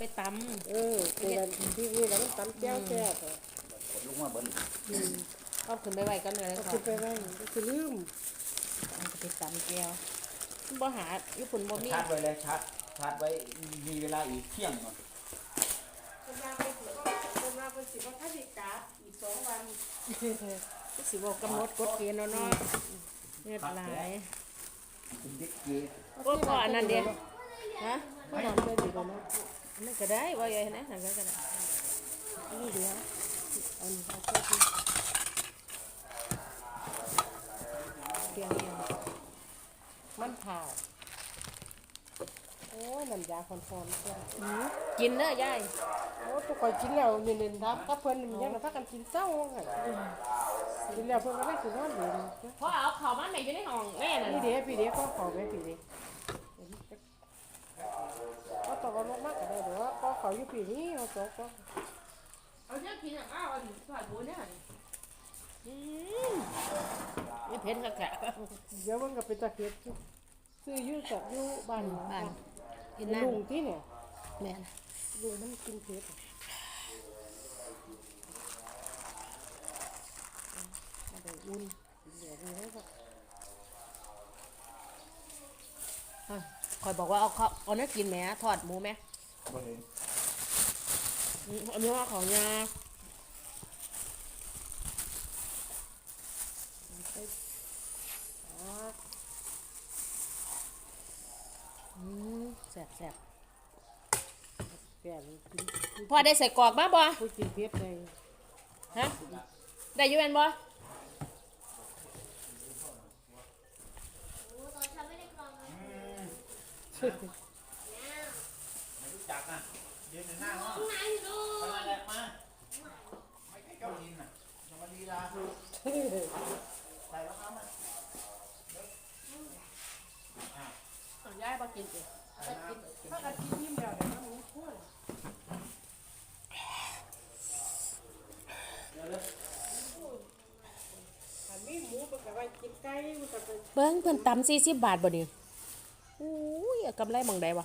ไปตเออนี่ละที่นี่แล้วมันตำแก้วแซ่บอะกดลูกมาเบิ้ลำเอาขึ้นไปไว้กันเลยเอาค่ะขึ้นไปไว้ก็คือลืมเอาไปตำแก้วบ่หาญี่ปุ่นบ่มีชาร์จไว้เลยชาร์จชาร์จไว้มีเวลาอีกเที่ยงเนาะคนมาไปสิว่าคนมาไปสิว่าถ้าดีกาอีกสองวันสิบอกกำหนดกฎเกณฑ์เนาะเนาะเรียบร้อยคุณบิ๊กเกีโอ้ก็อันนั้นเดียวฮะก็ทำได้ดีกว่าเนาะอั นนั้นก็ได้ว่าอย่างนั้นนั่นก็ได้นี่เดียวอันนี้เอาเข้าที่เพียงเดียวมันผ่าโอ้ยน้ำยาคอนฟอนๆจ้ะกินเด้อยายโอ้ทุกคนกินแล้วนี่ๆครับถ้าเพิ่นมันยังพักกันกินเศร้าค่ะกินแล้วเพิ่นก็ได้กินนอนเดือนเพราะเอาเขามาแม่อยู่ในห้องแม่น่ะพี่เด้พี่เด้ก็ขอไว้พี่เด้ก็ตกลงมากก็ได้หรือว่าก็ เขาอยู่ปีนี้เราตกก็เอาเจ้ากินอะอ้าวอันสวัสดีเนี่ยอืมนี่เผ็ดคักแกะเดี๋ยวมันก็เป็นตะเกียบซื้ออยู่กับอยู่บ้านบ้านกินลุงที่เนี่ยแม่นลุงมันกินเผ็ดมาได้อุ่นกินเหลือนี่แล้ก็อะคอยบอกว่าเอาเขาเอาเนื้อกินแหมทอดหมูไหมบ่เห็น อืมอันนี้ว่าของยาอ่าอืมแซ่บแซ่บแก่กินพ่อได้ใส่กรอกมาบ่ผู้กินเผ็ดเลยฮะ ได้อยูแมนบ่ไม่รู้จักอะเดี๋ยวหน้าเนาะไปนั่นแหละ มา ไม่ใช่เก้าดินอะธรรมดีลาใส่รองเท้ามาเอายายบ่กินเองถ้ากันกินยิ้มแล้วเดี๋ยวมันมีพูดอันนี้หมูเป็นกับว่ากินไก่มันก็เป็นเบิ้งเพิ่นตำสี่สิบบาทบ่นี่อุ้ยเอากำไรหมองใดบ่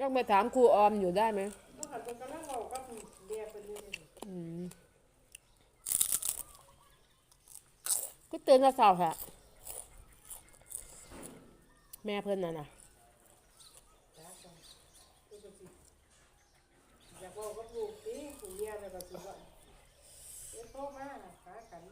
ยังไปถามครูออมอยู่ได้ไหมเมื่อก่อนเป็นกำลังบอกกับเบียร์เป็นนี่เลยอืมก็ตื่นแต่เช้าแฮะแม่เพิ่นน่ะนะอยากบอกกับลูกสิผู้เมียแล้วก็สิว่าเดี๋ยวโตมาหากัน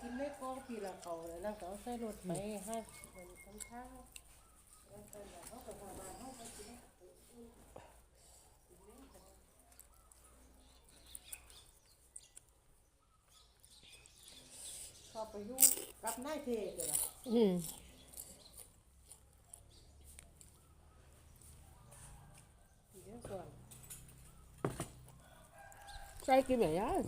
กินเล็กก็ปีละเขาเลยแล้วก็เอาใส่รถไปให้มันทำท่าแล้วก็อยากเขาก็มาบ้านเขาไปกินเขาไปอยู่กับนายเทศเลยล่ะอืมเดี๋ยวส่วนใส่กินแบบยาย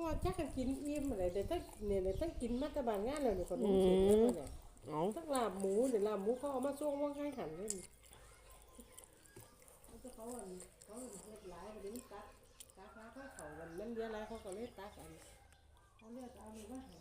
ว่าจักกันกินอิ่มอะไรเดี๋ยวตั้งเนี่ยเดี๋ยวตั้งกินมาแตะบานงานเลยเนี่ยคนนู้นเสร็จแล้วเนี่ยเอาทั้งลาบหมูเดี๋ยวลาบหมูเขาเอามาส่งว่าให้หันเลยเขาเขาอันเขาเล็ดหลายวันนี้ตักตักมาเขาเขาวันนั้นเยอะหลายเขาก็เลยตักอันเขาเลือกเอาเลยว่าให้